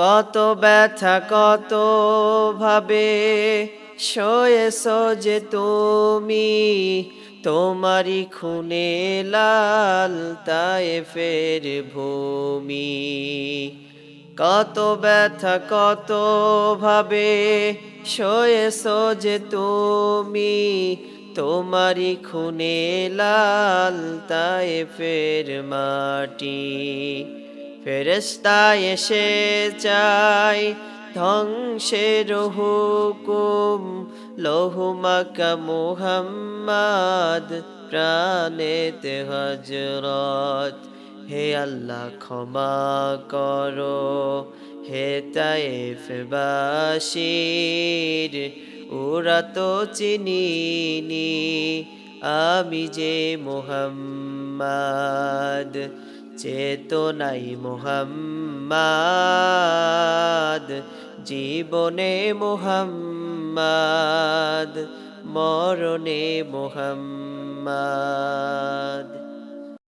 কত ব্যথা, কত ভাবে শোয়েছ যে তুমি তোমারি খুনে লাল ফের ভূমি। কত ব্যথা, কত ভাবে শোয়েছ যে তুমি তোমারি খুনে লাল ফের মাটি। ফেরেস্তা এসে চাই ধ্বংসের হুকুম, লহুমাকা মুহাম্মাদ, প্রাণেতে হজরত হে আল্লাহ, ক্ষমা করো। হে তাইফবাসীর ওরা তো চিনিনি, আমি যে মোহাম্মদ। চেতনাই মোহাম্মদ জীবনে মোহাম্মদ মরণে মোহাম্মদ।